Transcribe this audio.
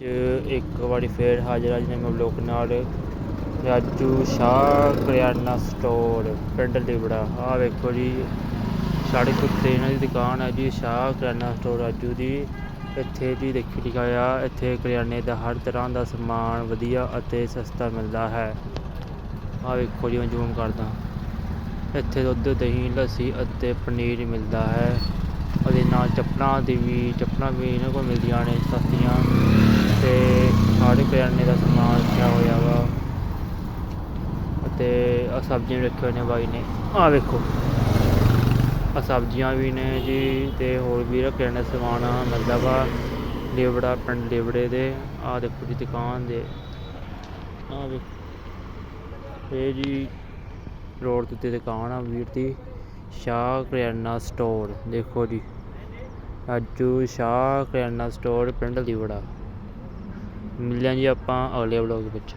ਚ ਇੱਕ ਵਾਰੀ ਫੇਰ ਹਾਜ਼ਰ ਹਾਂ ਜੀ ਬਲੋਕ ਨਾਲ ਰਾਜੂ ਸ਼ਾਹ ਕਰਿਆਨਾ ਸਟੋਰ ਪਿੰਡ ਲਿਬੜਾ। ਆਹ ਵੇਖੋ ਜੀ ਸੜਕ ਉੱਤੇ ਇਹਨਾਂ ਦੀ ਦੁਕਾਨ ਹੈ ਜੀ, ਸ਼ਾਹ ਕਰਿਆਨਾ ਸਟੋਰ ਰਾਜੂ ਦੀ। ਇੱਥੇ ਜੀ ਦੇਖੀ ਲਿਖਿਆ ਆ ਇੱਥੇ ਕਰਿਆਨੇ ਦਾ ਹਰ ਤਰ੍ਹਾਂ ਦਾ ਸਮਾਨ ਵਧੀਆ ਅਤੇ ਸਸਤਾ ਮਿਲਦਾ ਹੈ। ਆਹ ਵੇਖੋ ਜੀ, ਮੈਂ ਜ਼ੂਮ ਕਰਦਾ। ਇੱਥੇ ਦੁੱਧ, ਦਹੀਂ, ਲੱਸੀ ਅਤੇ ਪਨੀਰ ਮਿਲਦਾ ਹੈ। ਉਹਦੇ ਨਾਲ ਚੱਪਲਾਂ ਦੀ ਵੀ, ਚੱਪਲਾਂ ਵੀ ਇਹਨਾਂ ਕੋਲ ਮਿਲਦੀਆਂ ਨੇ, ਸਸਤੀਆਂ ਤੇ ਸਾਰੇ ਕਰਿਆਨੇ ਦਾ ਸਮਾਨ ਰੱਖਿਆ ਹੋਇਆ ਵਾ? ਅਤੇ ਆ ਸਬਜ਼ੀਆਂ ਵੀ ਰੱਖੀਆਂ ਹੋਈਆਂ ਬਾਈ ਨੇ। ਆਹ ਵੇਖੋ। ਆ ਸਬਜ਼ੀਆਂ ਵੀ ਨੇ ਜੀ ਤੇ ਹੋਰ ਵੀ ਕਰਿਆਨੇ ਦਾ ਸਮਾਨ। ਮਿਲਦਾ ਵਾ ਲਿਬੜਾ ਪਿੰਡ ਲਿਬੜੇ ਦੇ। ਆਹ ਦੇਖੋ ਜੀ ਦੁਕਾਨ ਦੇ। ਆਹ ਵੇਖੋ। ਇਹ ਜੀ ਰੋਡ ਦੇ ਉੱਤੇ ਦੁਕਾਨ ਆ ਵੀਰ ਦੀ। ਸ਼ਾਹ ਕਰਿਆਨਾ ਸਟੋਰ ਦੇਖੋ ਜੀ। ਰਾਜੂ ਸ਼ਾਹ ਕਰਿਆਨਾ ਸਟੋਰ ਪਿੰਡ ਲਿਬੜਾ ਮਿਲਿਆ ਜੀ ਆਪਾਂ ਅਗਲੇ ਵਲੋਗ ਵਿੱਚ।